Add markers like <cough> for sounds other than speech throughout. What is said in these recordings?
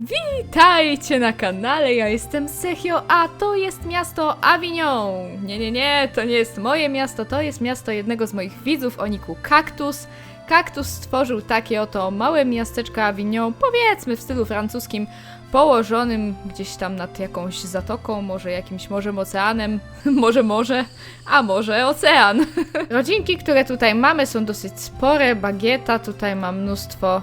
Witajcie na kanale, ja jestem Sechio, a to jest miasto Avignon. Nie, nie, nie, to nie jest moje miasto, to jest miasto jednego z moich widzów o niku Kaktus. Kaktus stworzył takie oto małe miasteczko Avignon, powiedzmy w stylu francuskim, położonym gdzieś tam nad jakąś zatoką, może jakimś morzem, oceanem, <laughs> może morze, a może ocean. <laughs> Rodzinki, które tutaj mamy są dosyć spore, bagieta, tutaj mam mnóstwo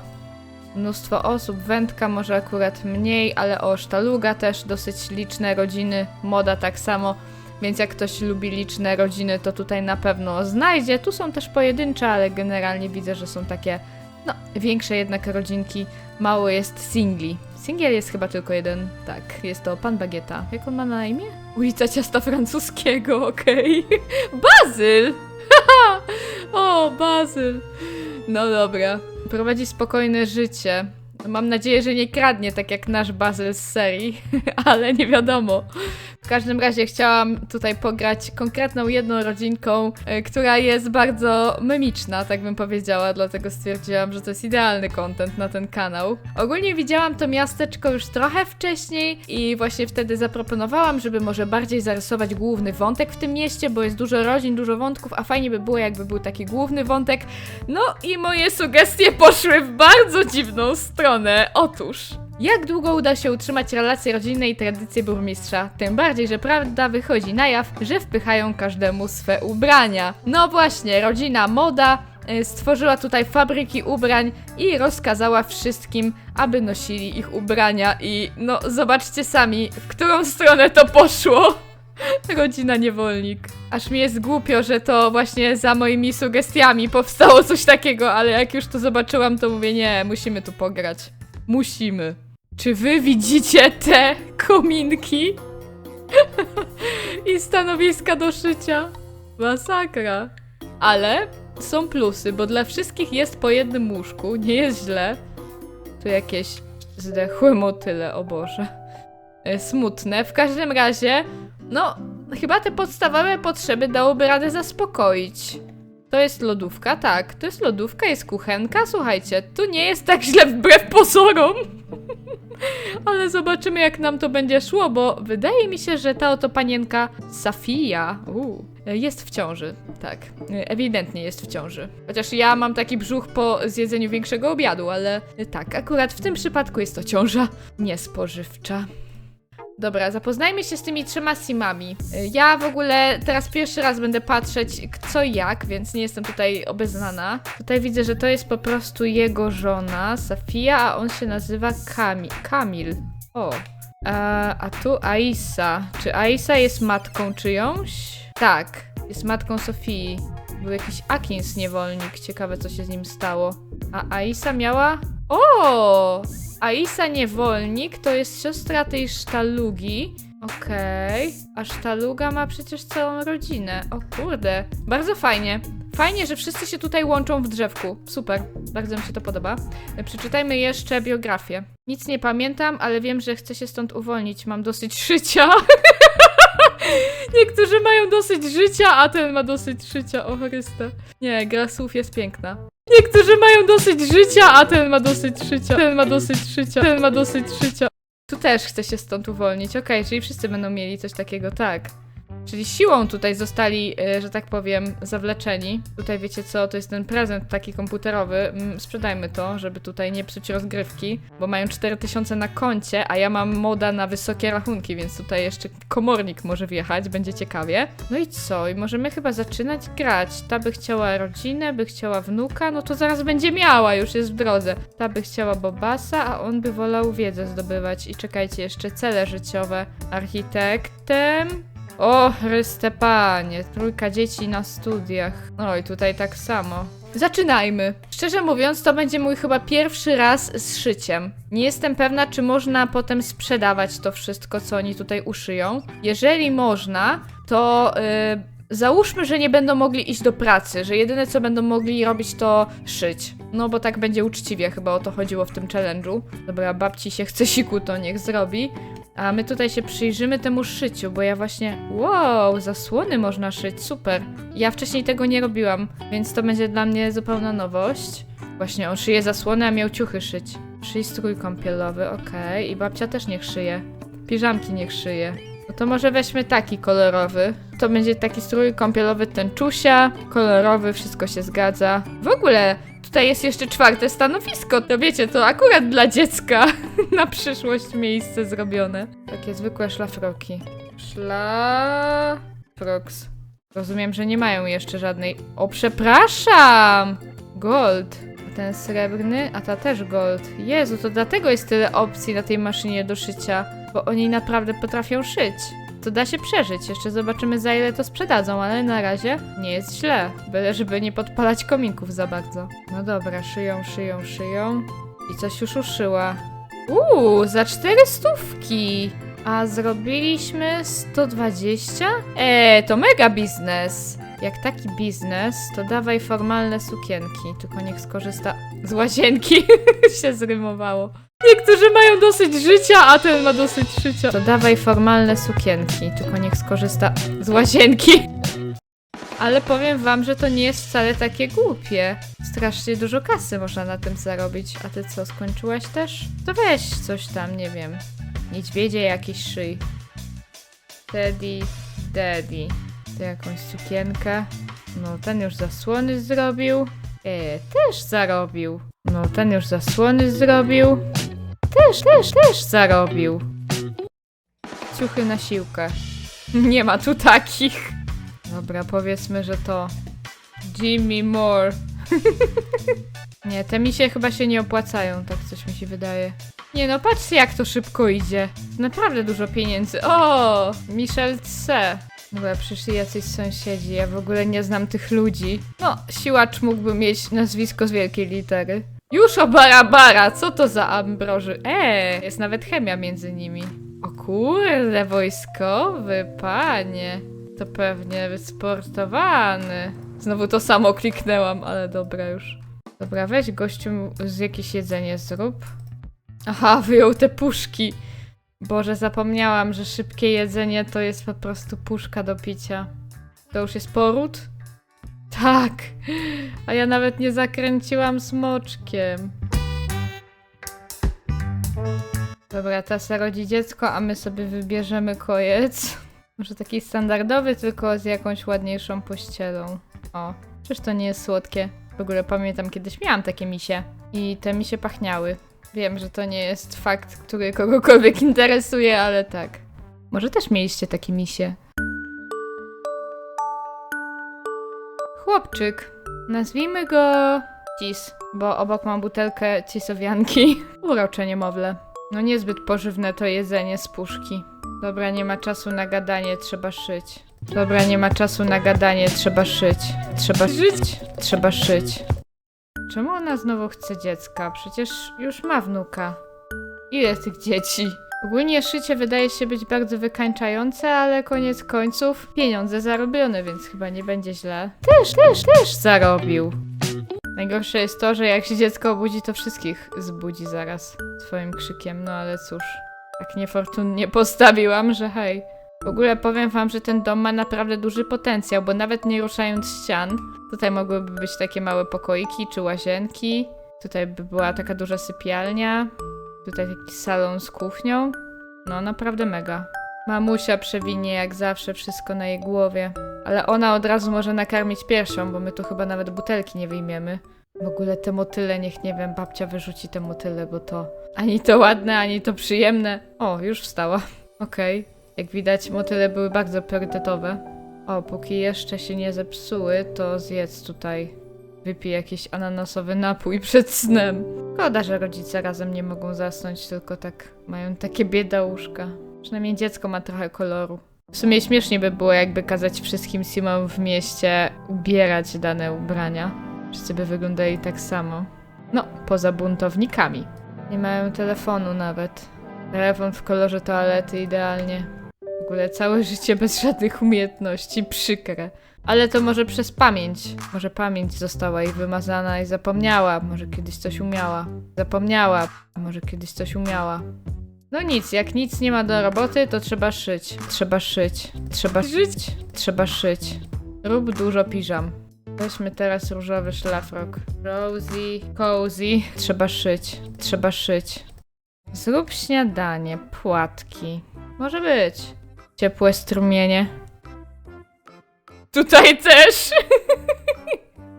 mnóstwo osób, wędka może akurat mniej, ale o sztaluga też dosyć liczne rodziny, moda tak samo, więc jak ktoś lubi liczne rodziny, to tutaj na pewno znajdzie. Tu są też pojedyncze, ale generalnie widzę, że są takie, no, większe jednak rodzinki. Mało jest singli. Singiel jest chyba tylko jeden, tak, jest to Pan Bagieta. Jak on ma na imię? Ulica Ciasta Francuskiego, <laughs> okej. Bazyl! Haha! <laughs> o, Bazyl! No dobra. Prowadzi spokojne życie. Mam nadzieję, że nie kradnie tak jak nasz Bazyl z serii, <laughs> ale nie wiadomo. W każdym razie chciałam tutaj pograć konkretną jedną rodzinką, e, która jest bardzo memiczna, tak bym powiedziała, dlatego stwierdziłam, że to jest idealny content na ten kanał. Ogólnie widziałam to miasteczko już trochę wcześniej i właśnie wtedy zaproponowałam, żeby może bardziej zarysować główny wątek w tym mieście, bo jest dużo rodzin, dużo wątków, a fajnie by było, jakby był taki główny wątek. No i moje sugestie poszły w bardzo dziwną stronę. Otóż. Jak długo uda się utrzymać relacje rodzinne i tradycje burmistrza? Tym bardziej, że prawda wychodzi na jaw, że wpychają każdemu swe ubrania. No właśnie, rodzina Moda y, stworzyła tutaj fabryki ubrań i rozkazała wszystkim, aby nosili ich ubrania i no zobaczcie sami, w którą stronę to poszło. <laughs> Rodzina niewolnik. Aż mi jest głupio, że to właśnie za moimi sugestiami powstało coś takiego, ale jak już to zobaczyłam, to mówię, nie, musimy tu pograć. Musimy. Czy wy widzicie te kominki? <laughs> I stanowiska do szycia. Masakra. Ale są plusy, bo dla wszystkich jest po jednym łóżku, nie jest źle. Tu jakieś zdechłe motyle, o Boże. E, Smutne. W każdym razie, no, chyba te podstawowe potrzeby dałoby radę zaspokoić. To jest lodówka, tak. To jest lodówka, jest kuchenka. Słuchajcie, tu nie jest tak źle wbrew pozorom. <laughs> Ale zobaczymy, jak nam to będzie szło, bo wydaje mi się, że ta oto panienka Safia uu, jest w ciąży. Tak, ewidentnie jest w ciąży. Chociaż ja mam taki brzuch po zjedzeniu większego obiadu, ale tak, akurat w tym przypadku jest to ciąża niespożywcza. Dobra, zapoznajmy się z tymi trzema simami. Y, Ja w ogóle teraz pierwszy raz będę patrzeć co jak, więc nie jestem tutaj obeznana. Tutaj widzę, że to jest po prostu jego żona, Safia, a on się nazywa Kami Kamil. O. A, a tu Aisa. Czy Aisa jest matką czyjąś? Tak, jest matką Sofii. Był jakiś Akins niewolnik, ciekawe co się z nim stało. A Aisa miała... O! Aisa Niewolnik to jest siostra tej sztalugi. Okej. A sztaluga ma przecież całą rodzinę. O kurde. Bardzo fajnie. Fajnie, że wszyscy się tutaj łączą w drzewku. Super. Bardzo mi się to podoba. Przeczytajmy jeszcze biografię. Nic nie pamiętam, ale wiem, że chcę się stąd uwolnić. Mam dosyć życia. <laughs> Niektórzy mają dosyć życia, a ten ma dosyć życia. O Chryste. Nie, gra słów jest piękna. Niektórzy mają dosyć życia, a ten ma dosyć życia. Ten ma dosyć życia. Ten ma dosyć życia. Tu też chce się stąd uwolnić. Okej, czyli wszyscy będą mieli coś takiego, tak. Czyli siłą tutaj zostali, e, że tak powiem, zawleczeni. Tutaj wiecie co, to jest ten prezent taki komputerowy. Mm, Sprzedajmy to, żeby tutaj nie psuć rozgrywki, bo mają 4000 na koncie, a ja mam moda na wysokie rachunki, więc tutaj jeszcze komornik może wjechać, będzie ciekawie. No i co? I możemy chyba zaczynać grać. Ta by chciała rodzinę, by chciała wnuka, no to zaraz będzie miała, już jest w drodze. Ta by chciała Bobasa, a on by wolał wiedzę zdobywać. I czekajcie, jeszcze cele życiowe. Architektem, o, Chryste Panie, trójka dzieci na studiach. No i tutaj tak samo. Zaczynajmy. Szczerze mówiąc, to będzie mój chyba pierwszy raz z szyciem. Nie jestem pewna, czy można potem sprzedawać to wszystko, co oni tutaj uszyją. Jeżeli można, to yy, załóżmy, że nie będą mogli iść do pracy, że jedyne co będą mogli robić to szyć. No bo tak będzie uczciwie, chyba o to chodziło w tym challenge'u. Dobra, babci się chce siku, to niech zrobi. A my tutaj się przyjrzymy temu szyciu, bo ja właśnie. Wow, zasłony można szyć, super. Ja wcześniej tego nie robiłam, więc to będzie dla mnie zupełna nowość. Właśnie on szyje zasłony, a miał ciuchy szyć. Szyj strój kąpielowy, okej. I babcia też niech szyje. Piżamki niech szyje. To może weźmy taki kolorowy. To będzie taki strój kąpielowy tęczusia, kolorowy, wszystko się zgadza. W ogóle tutaj jest jeszcze czwarte stanowisko. To wiecie, to akurat dla dziecka <laughs> na przyszłość miejsce zrobione. Takie zwykłe szlafroki. Szlafroks. Rozumiem, że nie mają jeszcze żadnej. O, przepraszam! Gold. A ten srebrny, a ta też gold. Jezu, to dlatego jest tyle opcji na tej maszynie do szycia, bo oni naprawdę potrafią szyć. To da się przeżyć. Jeszcze zobaczymy za ile to sprzedadzą, ale na razie nie jest źle. Byle żeby nie podpalać kominków za bardzo. No dobra, szyją, szyją, szyją. I coś już uszyła. Uuu, za cztery stówki. A zrobiliśmy 120? Eee, to mega biznes. Jak taki biznes, to dawaj formalne sukienki. Tylko niech skorzysta z łazienki. <laughs> się zrymowało. Niektórzy mają dosyć życia, a ten ma dosyć życia. To dawaj formalne sukienki. Tylko niech skorzysta z łazienki. Ale powiem wam, że to nie jest wcale takie głupie. Strasznie dużo kasy można na tym zarobić. A ty co, skończyłaś też? To weź coś tam, nie wiem. Niedźwiedzie jakiś szyj. Teddy, daddy. To jakąś sukienkę. No, ten już zasłony zrobił. E, też zarobił. No, ten już zasłony zrobił. Też, też, też zarobił. Ciuchy na siłkę. <laughs> Nie ma tu takich. Dobra, powiedzmy, że to Jimmy Moore. <laughs> nie, te mi się chyba się nie opłacają, tak coś mi się wydaje. Nie no, patrzcie jak to szybko idzie. Naprawdę dużo pieniędzy. O, Michel C. Dobra, przyszli jacyś sąsiedzi, ja w ogóle nie znam tych ludzi. No, siłacz mógłby mieć nazwisko z wielkiej litery. Już o Barabara, co to za ambroży? Eee, jest nawet chemia między nimi. O kurde, wojskowy, panie. To pewnie wysportowany. Znowu to samo kliknęłam, ale dobra już. Dobra, weź gościu z jakieś jedzenie zrób. Aha, wyjął te puszki. Boże, zapomniałam, że szybkie jedzenie to jest po prostu puszka do picia. To już jest poród? Tak. A ja nawet nie zakręciłam smoczkiem. Dobra, Tasa rodzi dziecko, a my sobie wybierzemy kojec. <laughs> Może taki standardowy, tylko z jakąś ładniejszą pościelą. O, czyż to nie jest słodkie? W ogóle pamiętam, kiedyś miałam takie misie. I te misie pachniały. Wiem, że to nie jest fakt, który kogokolwiek interesuje, ale tak. Może też mieliście takie misie. Chłopczyk. Nazwijmy go Cis, bo obok mam butelkę cisowianki. <laughs> Urocze niemowlę. No niezbyt pożywne to jedzenie z puszki. Dobra, nie ma czasu na gadanie, trzeba szyć. Dobra, nie ma czasu na gadanie, trzeba szyć. Trzeba żyć, trzeba szyć. Czemu ona znowu chce dziecka? Przecież już ma wnuka. Ile tych dzieci? Ogólnie szycie wydaje się być bardzo wykańczające, ale koniec końców pieniądze zarobione, więc chyba nie będzie źle. Też, też, też zarobił. Najgorsze jest to, że jak się dziecko obudzi, to wszystkich zbudzi zaraz swoim krzykiem, no ale cóż. Tak niefortunnie postawiłam, że hej. W ogóle powiem wam, że ten dom ma naprawdę duży potencjał, bo nawet nie ruszając ścian, tutaj mogłyby być takie małe pokoiki czy łazienki. Tutaj by była taka duża sypialnia. Tutaj taki salon z kuchnią. No, naprawdę mega. Mamusia przewinie jak zawsze wszystko na jej głowie. Ale ona od razu może nakarmić pierwszą, bo my tu chyba nawet butelki nie wyjmiemy. W ogóle te motyle, niech nie wiem, babcia wyrzuci te motyle, bo to ani to ładne, ani to przyjemne. O, już wstała. <laughs> Okej. Jak widać, motyle były bardzo priorytetowe. O, póki jeszcze się nie zepsuły, to zjedz tutaj. Wypij jakiś ananasowy napój przed snem. Szkoda, że rodzice razem nie mogą zasnąć, tylko tak mają takie biedałuszka. Przynajmniej dziecko ma trochę koloru. W sumie śmiesznie by było, jakby kazać wszystkim Simom w mieście ubierać dane ubrania. Wszyscy by wyglądali tak samo. No, poza buntownikami. Nie mają telefonu nawet. Telefon w kolorze toalety idealnie. W ogóle całe życie bez żadnych umiejętności, przykre. Ale to może przez pamięć. Może pamięć została jej wymazana i zapomniała. Może kiedyś coś umiała. Zapomniała. Może kiedyś coś umiała. No nic, jak nic nie ma do roboty, to trzeba szyć. Trzeba szyć. Trzeba szyć. Trzeba szyć. Rób dużo piżam. Weźmy teraz różowy szlafrok. Rosy, cozy. Trzeba szyć, trzeba szyć. Zrób śniadanie, płatki. Może być. Ciepłe strumienie. Tutaj też!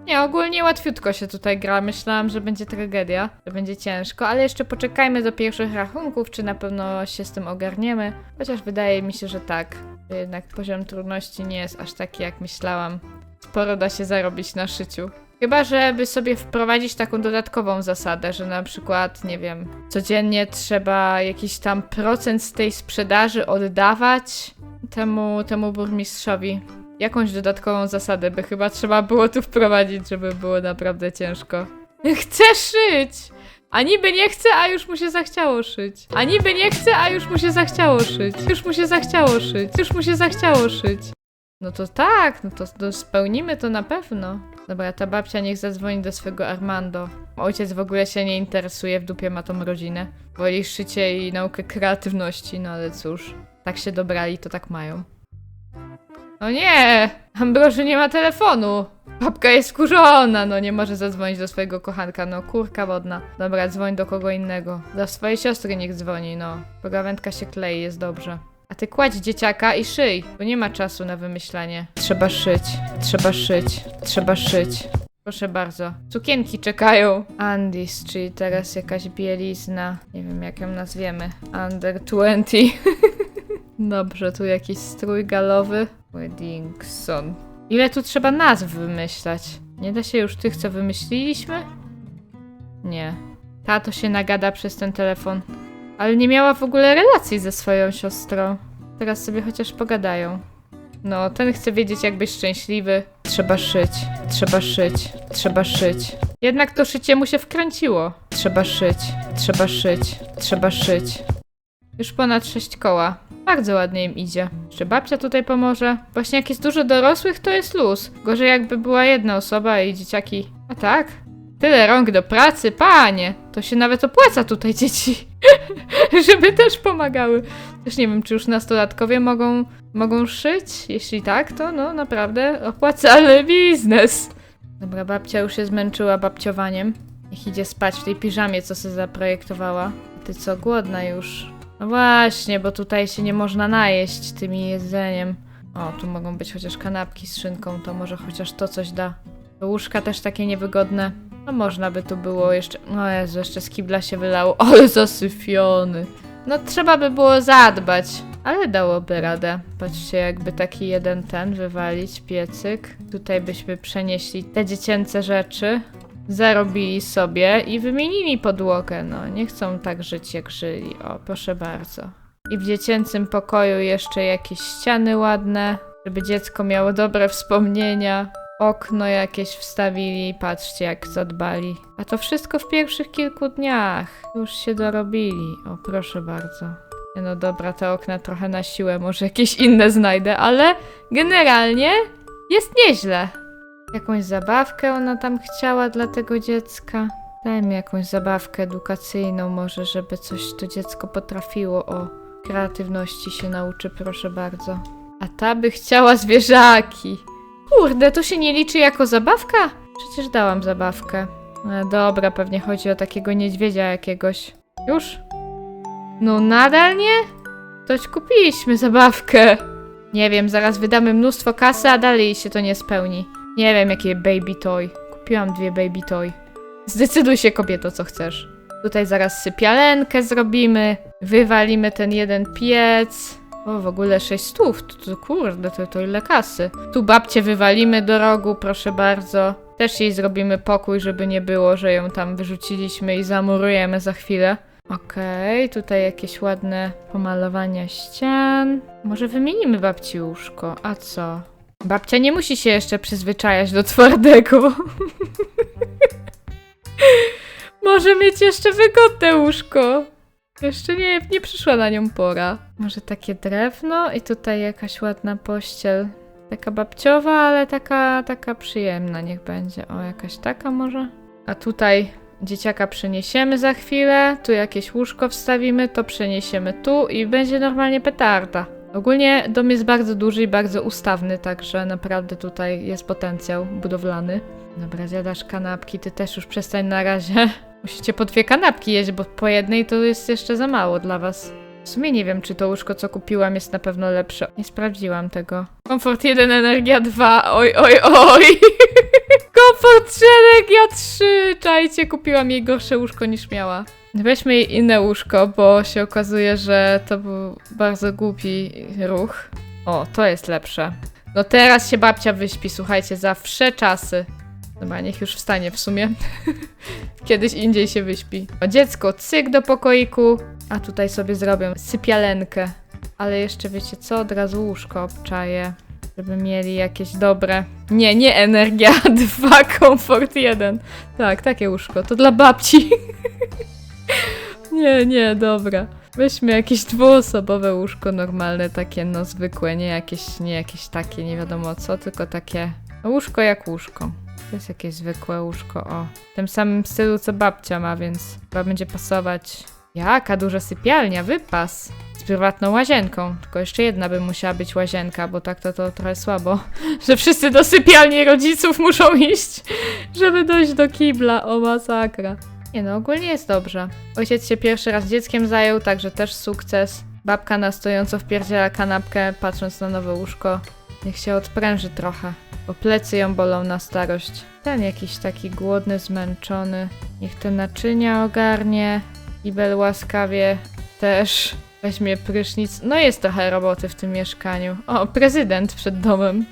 Nie, ogólnie łatwiutko się tutaj gra. Myślałam, że będzie tragedia, że będzie ciężko, ale jeszcze poczekajmy do pierwszych rachunków, czy na pewno się z tym ogarniemy. Chociaż wydaje mi się, że tak. Jednak poziom trudności nie jest aż taki, jak myślałam. Sporo da się zarobić na szyciu. Chyba, żeby sobie wprowadzić taką dodatkową zasadę, że na przykład, nie wiem, codziennie trzeba jakiś tam procent z tej sprzedaży oddawać temu, temu burmistrzowi. Jakąś dodatkową zasadę by chyba trzeba było tu wprowadzić, żeby było naprawdę ciężko. <laughs> Chcę szyć! A niby nie chce, a już mu się zachciało szyć. A niby nie chce, a już mu się zachciało szyć. Już mu się zachciało szyć. Już mu się zachciało szyć. No to tak, no to, to spełnimy to na pewno. Dobra, ta babcia niech zadzwoni do swego Armando. Ojciec w ogóle się nie interesuje, w dupie ma tą rodzinę. Woli szycie i naukę kreatywności, no ale cóż. Tak się dobrali, to tak mają. O nie! Ambroży nie ma telefonu! Babka jest skurzona, no nie może zadzwonić do swojego kochanka, no kurka wodna. Dobra, dzwoń do kogo innego. Do swojej siostry niech dzwoni, no. Pogawędka się klei, jest dobrze. A ty kładź dzieciaka i szyj, bo nie ma czasu na wymyślanie. Trzeba szyć, trzeba szyć, trzeba szyć. Proszę bardzo. Cukienki czekają. Andis, czyli teraz jakaś bielizna. Nie wiem jak ją nazwiemy. Under 20. <laughs> Dobrze, tu jakiś strój galowy. Weddingson. Ile tu trzeba nazw wymyślać? Nie da się już tych, co wymyśliliśmy? Nie. Ta to się nagada przez ten telefon. Ale nie miała w ogóle relacji ze swoją siostrą. Teraz sobie chociaż pogadają. No, ten chce wiedzieć, jak być szczęśliwy. Trzeba szyć, trzeba szyć, trzeba szyć. Jednak to szycie mu się wkręciło. Trzeba szyć, trzeba szyć, trzeba szyć. Już ponad sześć koła. Bardzo ładnie im idzie. Czy babcia tutaj pomoże? Właśnie jak jest dużo dorosłych, to jest luz. Gorzej jakby była jedna osoba i dzieciaki. A tak? Tyle rąk do pracy, panie! To się nawet opłaca tutaj dzieci. <laughs> Żeby też pomagały. Też nie wiem, czy już nastolatkowie mogą, mogą szyć? Jeśli tak, to no naprawdę opłacalny biznes. Dobra, babcia już się zmęczyła babciowaniem. Niech idzie spać w tej piżamie, co sobie zaprojektowała. Ty co, głodna już? No właśnie, bo tutaj się nie można najeść tym jedzeniem. O, tu mogą być chociaż kanapki z szynką, to może chociaż to coś da. Łóżka też takie niewygodne. No można by tu było jeszcze... No Jezu, jeszcze z kibla się wylało. <laughs> Ale zasyfiony. No trzeba by było zadbać. Ale dałoby radę. Patrzcie, jakby taki jeden ten wywalić, piecyk. Tutaj byśmy przenieśli te dziecięce rzeczy. Zarobili sobie i wymienili podłogę. No, nie chcą tak żyć, jak żyli. O, proszę bardzo. I w dziecięcym pokoju jeszcze jakieś ściany ładne, żeby dziecko miało dobre wspomnienia. Okno jakieś wstawili, patrzcie jak zadbali. A to wszystko w pierwszych kilku dniach. Już się dorobili. O, proszę bardzo. No dobra, te okna trochę na siłę, może jakieś inne znajdę, ale generalnie jest nieźle. Jakąś zabawkę ona tam chciała dla tego dziecka. Daj mi jakąś zabawkę edukacyjną, może, żeby coś to dziecko potrafiło. O, kreatywności się nauczy, proszę bardzo. A ta by chciała zwierzaki. Kurde, to się nie liczy jako zabawka? Przecież dałam zabawkę. E, dobra, pewnie chodzi o takiego niedźwiedzia jakiegoś. Już? No nadal nie? Toć kupiliśmy zabawkę. Nie wiem, zaraz wydamy mnóstwo kasy, a dalej się to nie spełni. Nie wiem, jakie baby toy. Kupiłam dwie baby toy. Zdecyduj się, kobieto, co chcesz. Tutaj zaraz sypialenkę zrobimy. Wywalimy ten jeden piec. O, w ogóle 6 stów. To, to kurde, to, to ile kasy. Tu babcię wywalimy do rogu, proszę bardzo. Też jej zrobimy pokój, żeby nie było, że ją tam wyrzuciliśmy i zamurujemy za chwilę. Okej, tutaj jakieś ładne pomalowania ścian. Może wymienimy babci łóżko, a co? Babcia nie musi się jeszcze przyzwyczajać do twardego. <laughs> Może mieć jeszcze wygodne łóżko. Jeszcze nie, nie przyszła na nią pora. Może takie drewno i tutaj jakaś ładna pościel. Taka babciowa, ale taka, taka przyjemna niech będzie. O, jakaś taka może? A tutaj dzieciaka przeniesiemy za chwilę, tu jakieś łóżko wstawimy, to przeniesiemy tu i będzie normalnie petarda. Ogólnie dom jest bardzo duży i bardzo ustawny, także naprawdę tutaj jest potencjał budowlany. Dobra, zjadasz kanapki, ty też już przestań na razie. <laughs> Musicie po dwie kanapki jeść, bo po jednej to jest jeszcze za mało dla was. W sumie nie wiem, czy to łóżko, co kupiłam, jest na pewno lepsze. Nie sprawdziłam tego. Komfort 1, energia 2. Oj, oj, oj. <laughs> Komfort 3, energia 3. Czajcie, kupiłam jej gorsze łóżko niż miała. Weźmy jej inne łóżko, bo się okazuje, że to był bardzo głupi ruch. O, to jest lepsze. No teraz się babcia wyśpi, słuchajcie, za wsze czasy. Dobra, niech już wstanie w sumie. <laughs> Kiedyś indziej się wyśpi. O, dziecko, cyk do pokoiku. A tutaj sobie zrobię sypialenkę. Ale jeszcze wiecie co? Od razu łóżko obczaję. Żeby mieli jakieś dobre. Nie, nie energia <laughs> 2, komfort 1. Tak, takie łóżko. To dla babci. <laughs> nie, nie, dobra. Weźmy jakieś dwuosobowe łóżko normalne, takie no zwykłe, nie jakieś, nie jakieś takie, nie wiadomo co, tylko takie no, łóżko jak łóżko. To jest jakieś zwykłe łóżko, o. W tym samym stylu co babcia ma, więc chyba będzie pasować. Jaka duża sypialnia, wypas. Z prywatną łazienką. Tylko jeszcze jedna by musiała być łazienka, bo tak to, to trochę słabo. <laughs> Że wszyscy do sypialni rodziców muszą iść, żeby dojść do kibla. O masakra. Nie no, ogólnie jest dobrze. Ojciec się pierwszy raz dzieckiem zajął, także też sukces. Babka na stojąco wpierdziela kanapkę, patrząc na nowe łóżko. Niech się odpręży trochę, bo plecy ją bolą na starość. Ten jakiś taki głodny, zmęczony. Niech te naczynia ogarnie. Ibel łaskawie też weźmie prysznic. No jest trochę roboty w tym mieszkaniu. O, prezydent przed domem.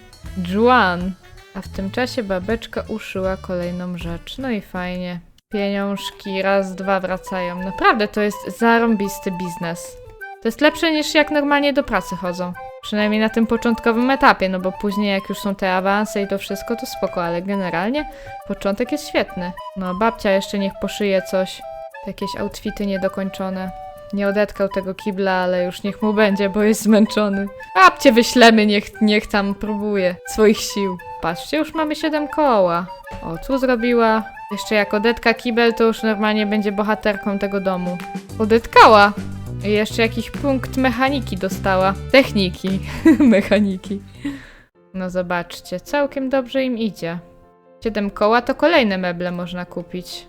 Juan. A w tym czasie babeczka uszyła kolejną rzecz. No i fajnie. Pieniążki raz, dwa wracają. Naprawdę to jest zarąbisty biznes. To jest lepsze niż jak normalnie do pracy chodzą. Przynajmniej na tym początkowym etapie, no bo później jak już są te awanse i to wszystko, to spoko, ale generalnie początek jest świetny. No babcia jeszcze niech poszyje coś. Jakieś outfity niedokończone. Nie odetkał tego kibla, ale już niech mu będzie, bo jest zmęczony. Babcie wyślemy, niech, niech tam próbuje swoich sił. Patrzcie, już mamy 7 koła. O, tu zrobiła. Jeszcze jak odetka kibel, to już normalnie będzie bohaterką tego domu. Odetkała! I jeszcze jakiś punkt mechaniki dostała. Techniki. <laughs> mechaniki. No zobaczcie, całkiem dobrze im idzie. 7 koła to kolejne meble można kupić.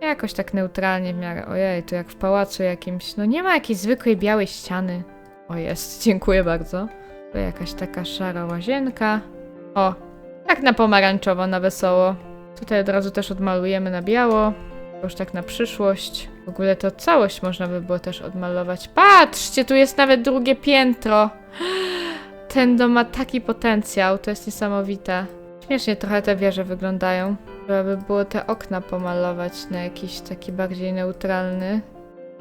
Jakoś tak neutralnie w miarę. Ojej, to jak w pałacu jakimś. No nie ma jakiejś zwykłej białej ściany. O jest, <laughs> dziękuję bardzo. To jakaś taka szara łazienka. O, tak na pomarańczowo, na wesoło. Tutaj od razu też odmalujemy na biało. Już tak na przyszłość. W ogóle to całość można by było też odmalować. Patrzcie, tu jest nawet drugie piętro. <gasps> Ten dom ma taki potencjał, to jest niesamowite. Śmiesznie trochę te wieże wyglądają. Trzeba by było te okna pomalować na jakiś taki bardziej neutralny.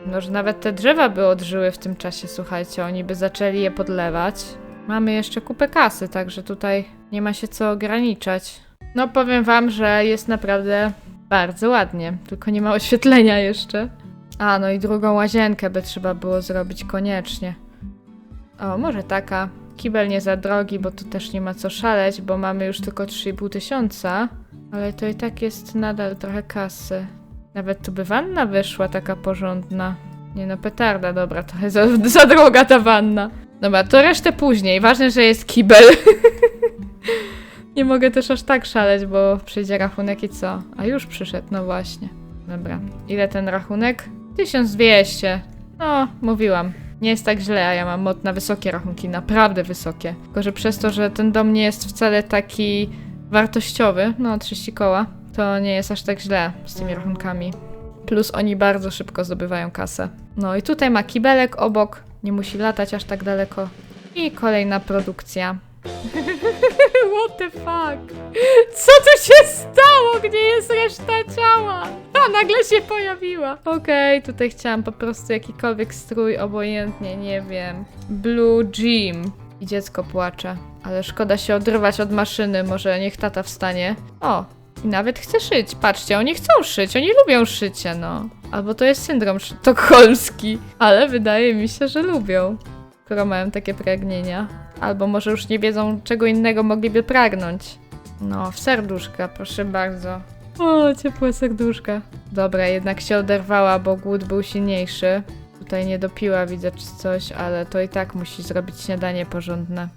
Może nawet te drzewa by odżyły w tym czasie, słuchajcie, oni by zaczęli je podlewać. Mamy jeszcze kupę kasy, także tutaj nie ma się co ograniczać. No powiem wam, że jest naprawdę bardzo ładnie, tylko nie ma oświetlenia jeszcze. A, no i drugą łazienkę by trzeba było zrobić koniecznie. O, może taka. Kibel nie za drogi, bo tu też nie ma co szaleć, bo mamy już tylko 3,5 tysiąca. Ale to i tak jest nadal trochę kasy. Nawet tu by wanna wyszła taka porządna. Nie no, petarda, dobra, trochę za, za droga ta wanna. Dobra, to resztę później. Ważne, że jest kibel. <laughs> nie mogę też aż tak szaleć, bo przyjdzie rachunek i co? A już przyszedł, no właśnie. Dobra, ile ten rachunek? 1200. No, mówiłam. Nie jest tak źle, a ja mam mod na wysokie rachunki, naprawdę wysokie. Tylko, że przez to, że ten dom nie jest wcale taki wartościowy, no 30 koła, to nie jest aż tak źle z tymi rachunkami. Plus oni bardzo szybko zdobywają kasę. No i tutaj ma kibelek obok, nie musi latać aż tak daleko. I kolejna produkcja. <laughs> <laughs> What the fuck? Co tu się stało? Gdzie jest reszta ciała? A, nagle się pojawiła. Okej, tutaj chciałam po prostu jakikolwiek strój, obojętnie, nie wiem. Blue Gym. I dziecko płacze. Ale szkoda się odrywać od maszyny, może niech tata wstanie. O, i nawet chce szyć. Patrzcie, oni chcą szyć, oni lubią szycie, no. Albo to jest syndrom sztokholmski, ale wydaje mi się, że lubią, skoro mają takie pragnienia. Albo może już nie wiedzą, czego innego mogliby pragnąć. No, w serduszka, proszę bardzo. O, ciepłe serduszka. Dobra, jednak się oderwała, bo głód był silniejszy. Tutaj nie dopiła, widzę czy coś, ale to i tak musi zrobić śniadanie porządne.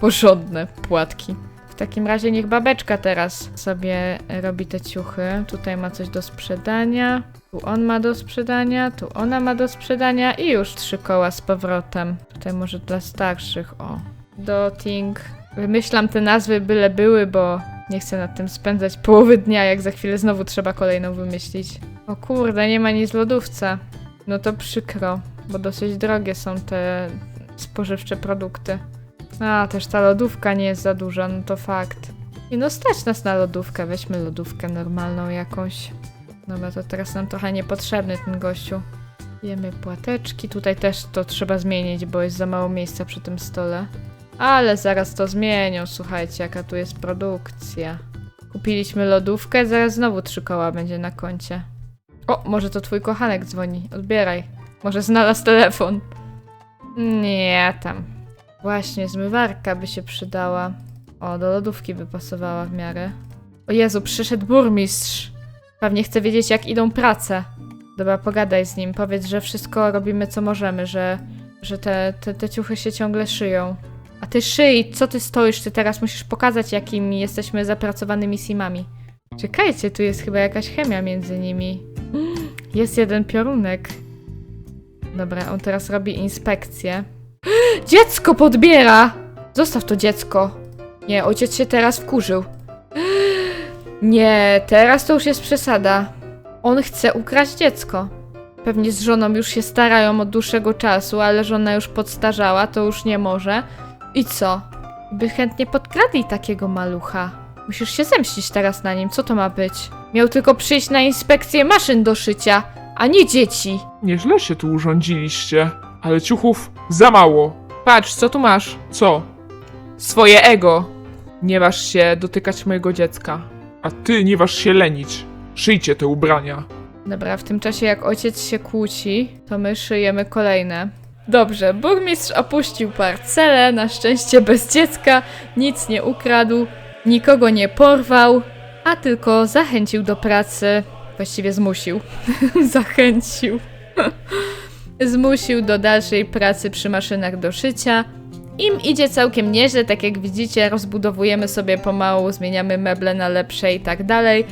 Porządne płatki. W takim razie niech babeczka teraz sobie robi te ciuchy. Tutaj ma coś do sprzedania. Tu on ma do sprzedania, tu ona ma do sprzedania i już trzy koła z powrotem. Tutaj może dla starszych, o. Doting. Wymyślam te nazwy byle były, bo nie chcę nad tym spędzać połowy dnia, jak za chwilę znowu trzeba kolejną wymyślić. O kurde, nie ma nic w lodówce. No to przykro, bo dosyć drogie są te spożywcze produkty. A, też ta lodówka nie jest za duża, no to fakt. I no stać nas na lodówkę, weźmy lodówkę normalną jakąś. Dobra, to teraz nam trochę niepotrzebny ten gościu. Jemy płateczki, tutaj też to trzeba zmienić, bo jest za mało miejsca przy tym stole. Ale zaraz to zmienią, słuchajcie, jaka tu jest produkcja. Kupiliśmy lodówkę, zaraz znowu trzy koła będzie na koncie. O, może to twój kochanek dzwoni, odbieraj. Może znalazł telefon. Nie, tam. Właśnie, zmywarka by się przydała. O, do lodówki by pasowała w miarę. O Jezu, przyszedł burmistrz. Pewnie chce wiedzieć, jak idą prace. Dobra, pogadaj z nim. Powiedz, że wszystko robimy, co możemy, że, że te, te, te ciuchy się ciągle szyją. A ty szyj, co ty stoisz? Ty teraz musisz pokazać, jakimi jesteśmy zapracowanymi simami. Czekajcie, tu jest chyba jakaś chemia między nimi. <gasps> Jest jeden piorunek. Dobra, on teraz robi inspekcję. Dziecko podbiera! Zostaw to dziecko. Nie, ojciec się teraz wkurzył. Nie, teraz to już jest przesada. On chce ukraść dziecko. Pewnie z żoną już się starają od dłuższego czasu, ale żona już podstarzała, to już nie może. I co? By chętnie podkradli takiego malucha. Musisz się zemścić teraz na nim, co to ma być? Miał tylko przyjść na inspekcję maszyn do szycia, a nie dzieci. Nieźle się tu urządziliście, ale ciuchów za mało. Patrz, co tu masz? Co? Swoje ego. Nie waż się dotykać mojego dziecka. A ty nie waż się lenić. Szyjcie te ubrania. Dobra, w tym czasie jak ojciec się kłóci, to my szyjemy kolejne. Dobrze, burmistrz opuścił parcelę, na szczęście bez dziecka, nic nie ukradł, nikogo nie porwał, a tylko zachęcił do pracy. Właściwie zmusił. <laughs> zachęcił. <laughs> zmusił do dalszej pracy przy maszynach do szycia. Im idzie całkiem nieźle, tak jak widzicie, rozbudowujemy sobie pomału, zmieniamy meble na lepsze i tak dalej.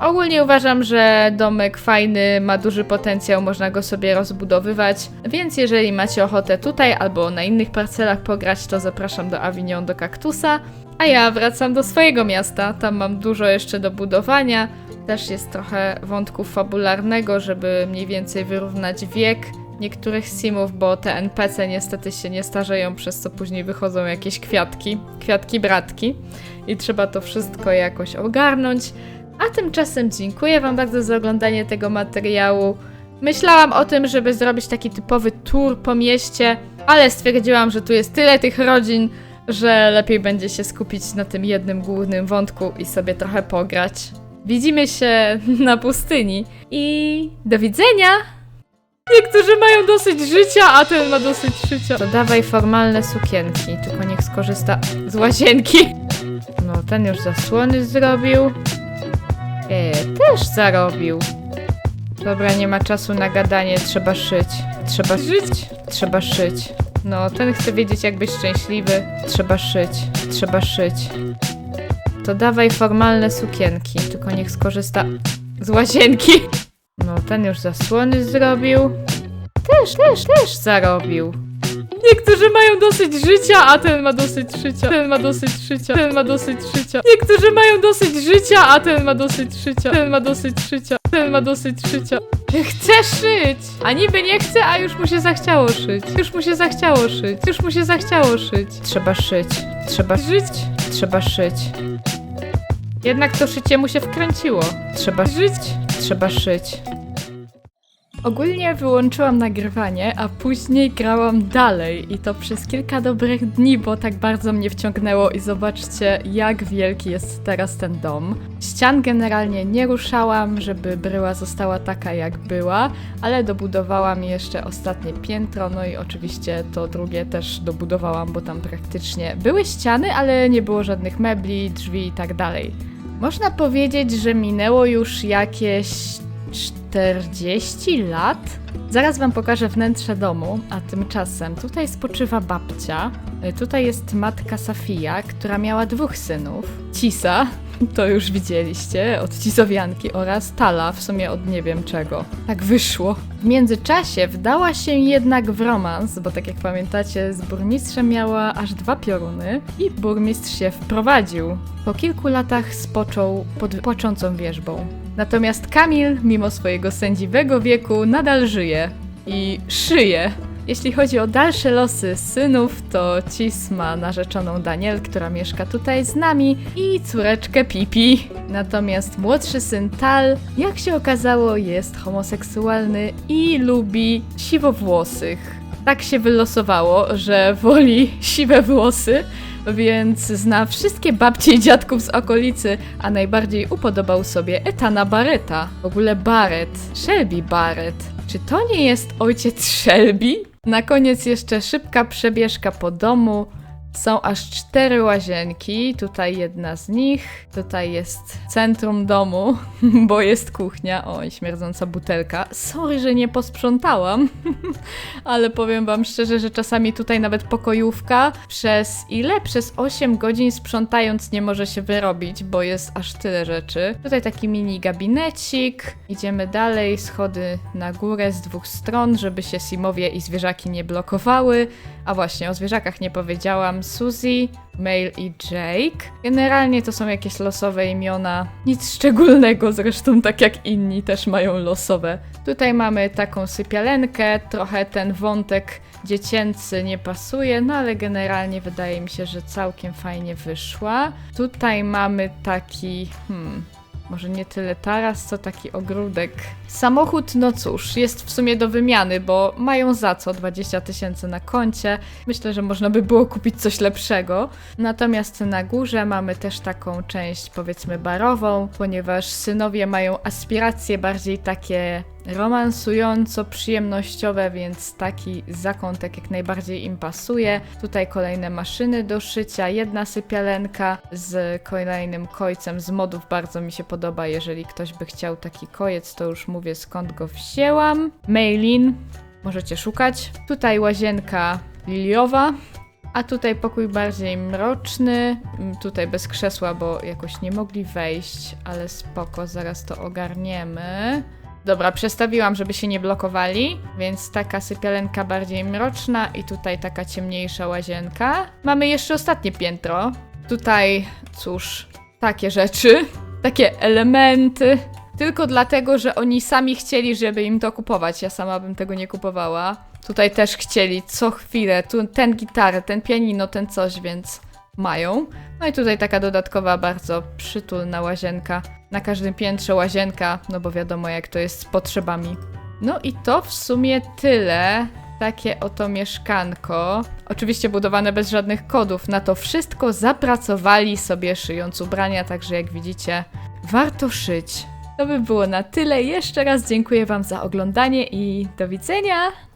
Ogólnie uważam, że domek fajny, ma duży potencjał, można go sobie rozbudowywać, więc jeżeli macie ochotę tutaj albo na innych parcelach pograć, to zapraszam do Avignon, do Kaktusa. A ja wracam do swojego miasta, tam mam dużo jeszcze do budowania. Też jest trochę wątku fabularnego, żeby mniej więcej wyrównać wiek niektórych simów, bo te NPC niestety się nie starzeją, przez co później wychodzą jakieś kwiatki, kwiatki bratki i trzeba to wszystko jakoś ogarnąć. A tymczasem dziękuję Wam bardzo za oglądanie tego materiału. Myślałam o tym, żeby zrobić taki typowy tour po mieście, ale stwierdziłam, że tu jest tyle tych rodzin, że lepiej będzie się skupić na tym jednym głównym wątku i sobie trochę pograć. Widzimy się <laughs> na pustyni i do widzenia! Niektórzy mają dosyć życia, a ten ma dosyć życia. To dawaj formalne sukienki, tylko niech skorzysta z łazienki. No, ten już zasłony zrobił. E, też zarobił. Dobra, nie ma czasu na gadanie, trzeba szyć. Trzeba żyć, trzeba szyć. No, ten chce wiedzieć, jak być szczęśliwy. Trzeba szyć, trzeba szyć. To dawaj formalne sukienki, tylko niech skorzysta z łazienki. No, ten już zasłony zrobił. Też, też, też zarobił. Niektórzy mają dosyć życia, a ten ma dosyć życia. Ten ma dosyć życia. Ten ma dosyć życia. Niektórzy mają dosyć życia, a ten ma dosyć życia. Ten ma dosyć życia. Ten ma dosyć życia. Chce szyć! A niby nie chce, a już mu się zachciało szyć. Już mu się zachciało szyć. Już mu się zachciało szyć. Trzeba szyć. Trzeba żyć. Trzeba szyć. Jednak to szycie mu się wkręciło. Trzeba żyć. Trzeba szyć. Ogólnie wyłączyłam nagrywanie, a później grałam dalej i to przez kilka dobrych dni, bo tak bardzo mnie wciągnęło i zobaczcie jak wielki jest teraz ten dom. Ścian generalnie nie ruszałam, żeby bryła została taka jak była, ale dobudowałam jeszcze ostatnie piętro, no i oczywiście to drugie też dobudowałam, bo tam praktycznie były ściany, ale nie było żadnych mebli, drzwi i tak dalej. Można powiedzieć, że minęło już jakieś 40 lat. Zaraz wam pokażę wnętrze domu, a tymczasem tutaj spoczywa babcia. Y, Tutaj jest matka Safia, która miała dwóch synów. Cisa, to już widzieliście, od Cisowianki oraz Tala, w sumie od nie wiem czego. Tak wyszło. W międzyczasie wdała się jednak w romans, bo tak jak pamiętacie, z burmistrzem miała aż dwa pioruny i burmistrz się wprowadził. Po kilku latach spoczął pod płaczącą wierzbą. Natomiast Kamil, mimo swojego sędziwego wieku, nadal żyje i szyje. Jeśli chodzi o dalsze losy synów, to Cis ma narzeczoną Daniel, która mieszka tutaj z nami i córeczkę Pipi. Natomiast młodszy syn Tal, jak się okazało, jest homoseksualny i lubi siwowłosych. Tak się wylosowało, że woli siwe włosy, więc zna wszystkie babcie i dziadków z okolicy, a najbardziej upodobał sobie Etana Barreta. W ogóle Barrett, Shelby Barrett. Czy to nie jest ojciec Shelby? Na koniec jeszcze szybka przebieżka po domu. Są aż cztery łazienki, tutaj jedna z nich, tutaj jest centrum domu, <laughs> bo jest kuchnia, oj, śmierdząca butelka. Sorry, że nie posprzątałam, <laughs> ale powiem wam szczerze, że czasami tutaj nawet pokojówka przez ile? Przez 8 godzin sprzątając nie może się wyrobić, bo jest aż tyle rzeczy. Tutaj taki mini gabinecik, idziemy dalej, schody na górę z dwóch stron, żeby się simowie i zwierzaki nie blokowały. A właśnie, o zwierzakach nie powiedziałam. Suzy, Mail i Jake. Generalnie to są jakieś losowe imiona. Nic szczególnego, zresztą tak jak inni też mają losowe. Tutaj mamy taką sypialenkę, trochę ten wątek dziecięcy nie pasuje, no ale generalnie wydaje mi się, że całkiem fajnie wyszła. Tutaj mamy taki, hmm, może nie tyle taras, co taki ogródek. Samochód, no cóż, jest w sumie do wymiany, bo mają za co 20 tysięcy na koncie. Myślę, że można by było kupić coś lepszego. Natomiast na górze mamy też taką część, powiedzmy, barową, ponieważ synowie mają aspiracje bardziej takie romansująco przyjemnościowe, więc taki zakątek jak najbardziej im pasuje. Tutaj kolejne maszyny do szycia, jedna sypialenka z kolejnym kojcem z modów bardzo mi się podoba. Jeżeli ktoś by chciał taki kojec, to już mówię skąd go wzięłam. Mailin, możecie szukać. Tutaj łazienka liliowa. A tutaj pokój bardziej mroczny, Mm, tutaj bez krzesła, bo jakoś nie mogli wejść, ale spoko, zaraz to ogarniemy. Dobra, przestawiłam, żeby się nie blokowali, więc taka sypialenka bardziej mroczna i tutaj taka ciemniejsza łazienka. Mamy jeszcze ostatnie piętro. Tutaj, cóż, takie rzeczy, <laughs> takie elementy. Tylko dlatego, że oni sami chcieli, żeby im to kupować. Ja sama bym tego nie kupowała. Tutaj też chcieli co chwilę, tu ten gitarę, ten pianino, ten coś, więc mają. No i tutaj taka dodatkowa, bardzo przytulna łazienka. Na każdym piętrze łazienka, no bo wiadomo jak to jest z potrzebami. No i to w sumie tyle. Takie oto mieszkanko. Oczywiście budowane bez żadnych kodów. Na to wszystko zapracowali sobie szyjąc ubrania, także jak widzicie, warto szyć. To by było na tyle. Jeszcze raz dziękuję Wam za oglądanie i do widzenia!